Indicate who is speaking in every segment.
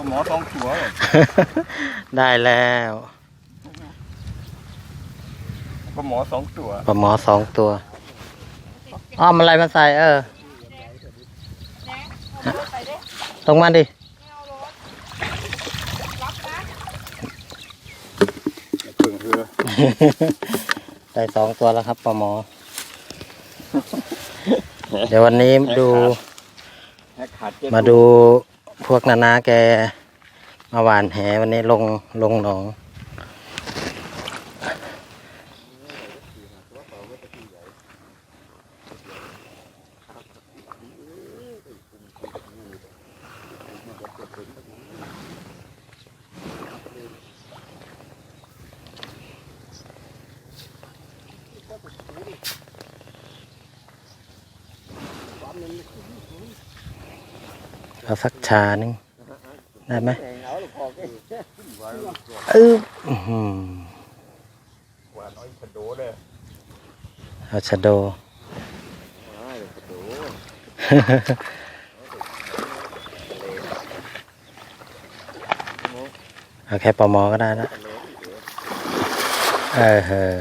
Speaker 1: ก็หมอสองตัวเลย
Speaker 2: ได้แล้ว
Speaker 1: ก็หมอสองตัว
Speaker 2: ปลาหมอสองตัวอ้อมอะไรมาใส่เออตรงมาดิ
Speaker 1: เพิ่งคือ
Speaker 2: ได้สองตัวแล้วครับปลาหมอ เดี๋ยววันนี้ดู
Speaker 1: แฮกขาดเจ็ด
Speaker 2: มาดู พวกนานาแกมาหวานแหวันนี้ลงลงหนอง เอาสักชาหนึ่งได้ไหมเอออื้อหือ
Speaker 1: หวานโดเอา
Speaker 2: ชะโด เอาแค่ปลาหมอก็ได้ละเออเออ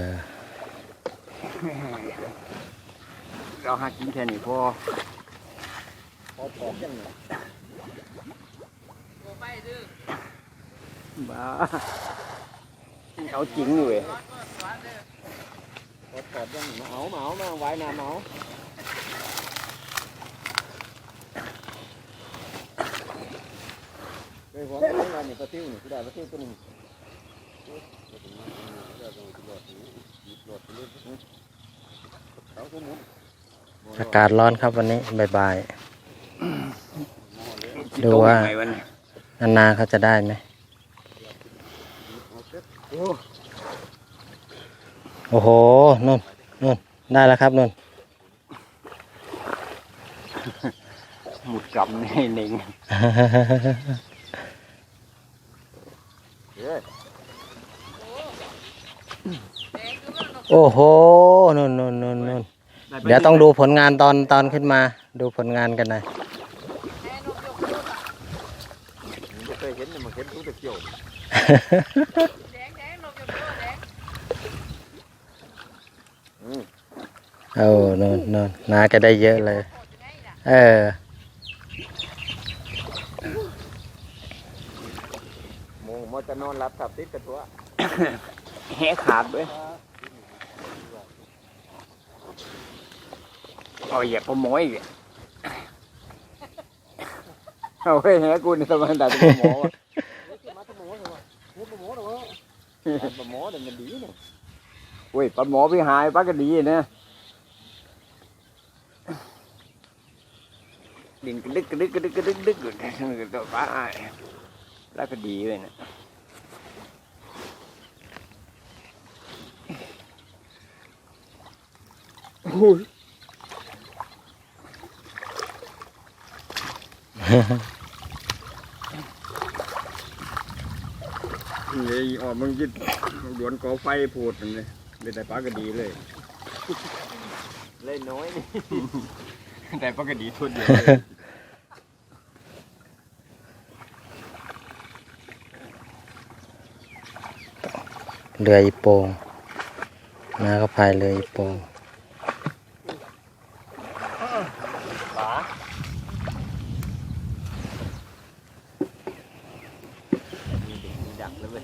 Speaker 1: เราหากินแค่นี้พอพอปอ บ้าเอาจริงอยู่เว้ยพอปอกยังมาเอามาเอามาไว้นาเมาเฮ้ยผมเอามาเนี่ยปลาติ้วนี่กูได้ปลาติ้วตัวหนึง
Speaker 2: อากาศร้อนครับวันนี้บ่ายๆดูว่า นานาเขาจะได้ไหมโอ้โหนู่นนู่นได้แล้วครับนู่น
Speaker 1: หมุดกลับในหนึ่ง
Speaker 2: โอ้โหนู่นนู่นนู่นนู่นเดี๋ยวต้องดูผลงานตอนตอนขึ้นมา ดูผลงานกันหน่อย
Speaker 1: เคยเห็นแต่ มันเห็นรู้แต่เกี่ยว
Speaker 2: เออนู่นนู่นนาแกได้เยอะเลย เออ
Speaker 1: โมงมอจะนอนรับทับติดกับตัวแหขาดด้วยเอาเหยียบปมอยอีกเอาไว้แหกูนี่ทำไมด่าตัวหมอวะ ปลาหมอเดี๋ยวมันดีนะเว้ยปลาหมอพี่หายปลาก็ดีนะดินกระดึกกระดึกกระดึกกระดึกดึกอยู่ตัวปลาอ้ายแล้วก็ดีเลยนะเลย ออกมึงยึดดวนกอไฟพูดมันเลยเลยแต่ปลาก็ดีเลย เลยน้อยนี่ แต่ปลาก็ดีทุนเดียวเลย
Speaker 2: เรืออีโปงนาก็พายเรืออีโปง
Speaker 1: ปลาดักเลยเว้ย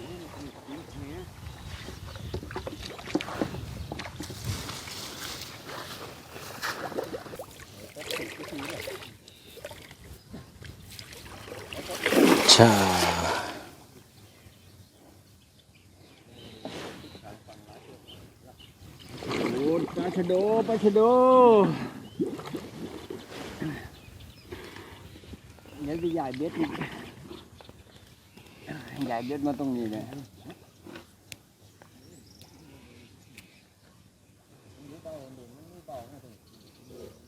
Speaker 2: ชา
Speaker 1: ปลาชะโดปลาชะโดเดี๋ยวจะใหญ่เบ็ดอีกใหญ่เบ็ดมาตรงนี้เลย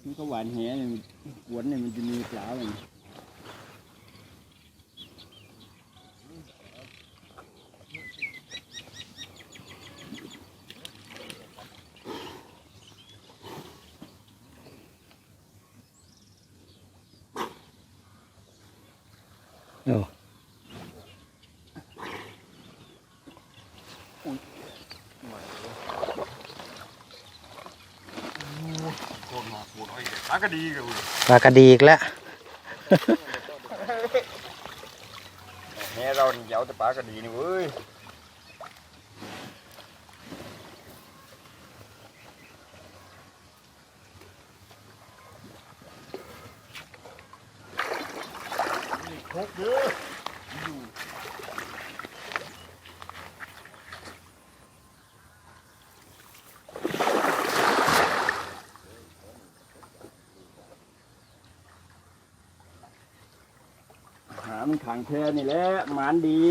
Speaker 1: นี่ก็หวานแหเนี่ยมันกวนเนี่ยมันจะมีปลาเลย อุ้ยมา
Speaker 2: โคตมาปูดอ้ปลา
Speaker 1: กระดีกันเลย
Speaker 2: ปลากระดีอีกแล้ว
Speaker 1: แม่เราเดี๋ยวจะปลากระดีนี่เว้ยเด้ มันขังแค่นี่แหละหมานดี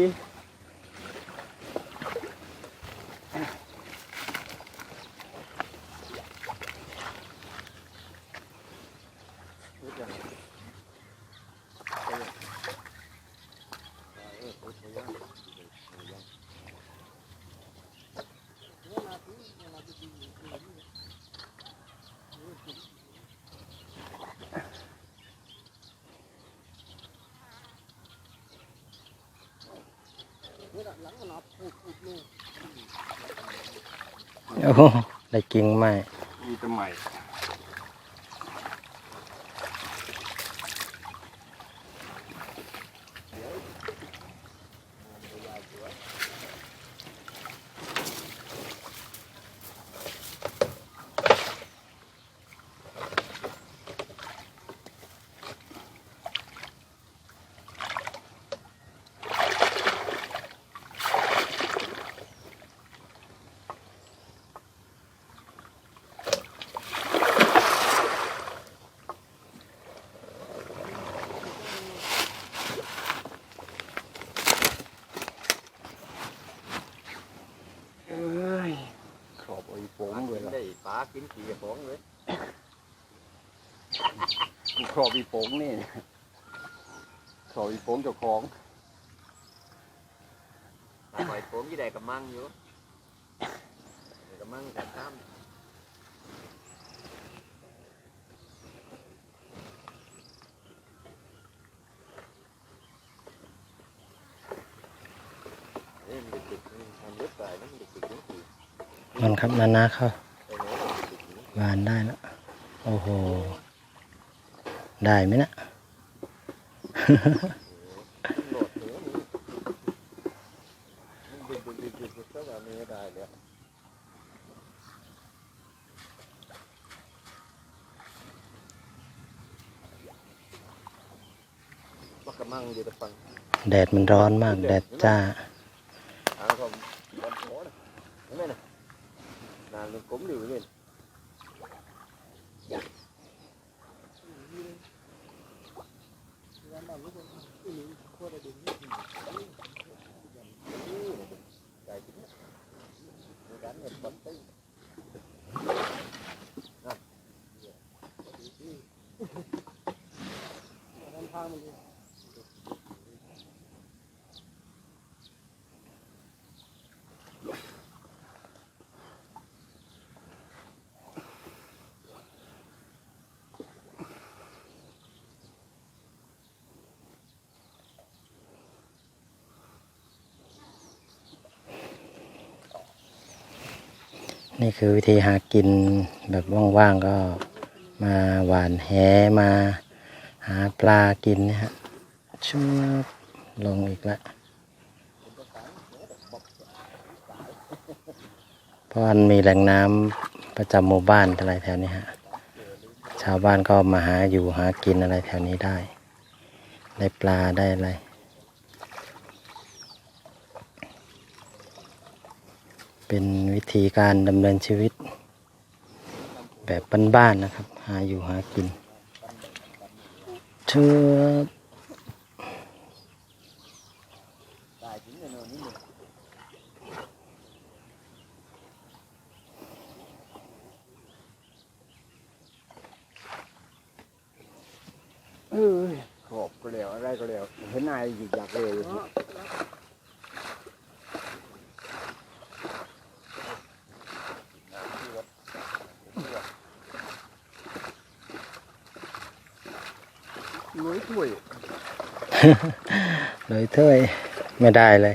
Speaker 2: โอ้ได้กิ่งไม้
Speaker 1: มีแต่ใหม่ เอ้ยขอบไอ้โป่งเลยล่ะ
Speaker 3: ได้ปลา กินขี้กับของเลย
Speaker 1: ขอบไอ้โป่งนี่ขอบไอ้โป่งเจ้าของ
Speaker 3: ปล่อยผมที่ใดกับมั่งอยู่ได้กับมั่งกับข้ามเอ้ยมันติดมันทำเล็บตายนะมันติดติดยังขี้
Speaker 2: มันครับนานาเข้า วานได้แล้วโอ้โห ได้ไหมนะ
Speaker 3: โหลดหัวนี่มันดึกดึกดึกดึกดึกก็แบบนี้ได้เลยว่ากระมังอยู่แด
Speaker 2: ดมันร้อนมาก แดดจ้า
Speaker 3: นหัวนะเห็นหมนะนานมันก้มอยู่ นี่
Speaker 2: คือวิธีหากินแบบว่างๆก็มาหวานแหมาหาปลากินนะฮะชุบลงอีกแล้วเพราะมันมีแหล่งน้ำประจำหมู่บ้านอะไรแถวนี้ฮะชาวบ้านก็มาหาอยู่หากินอะไรแถวนี้ได้ ได้ปลาได้อะไร เป็นวิธีการดำเนินชีวิต แบบบ้านๆนะครับ หาอยู่หากินเชื่อ
Speaker 3: ได้จริงเลยเนอะนี่เนี่ย
Speaker 1: เออขอบก็แล้วอะไรก็แล้วเห็นนายหยิกอยากเลย น้อยถ้วย
Speaker 2: เลยถ้วยไม่ได้เลย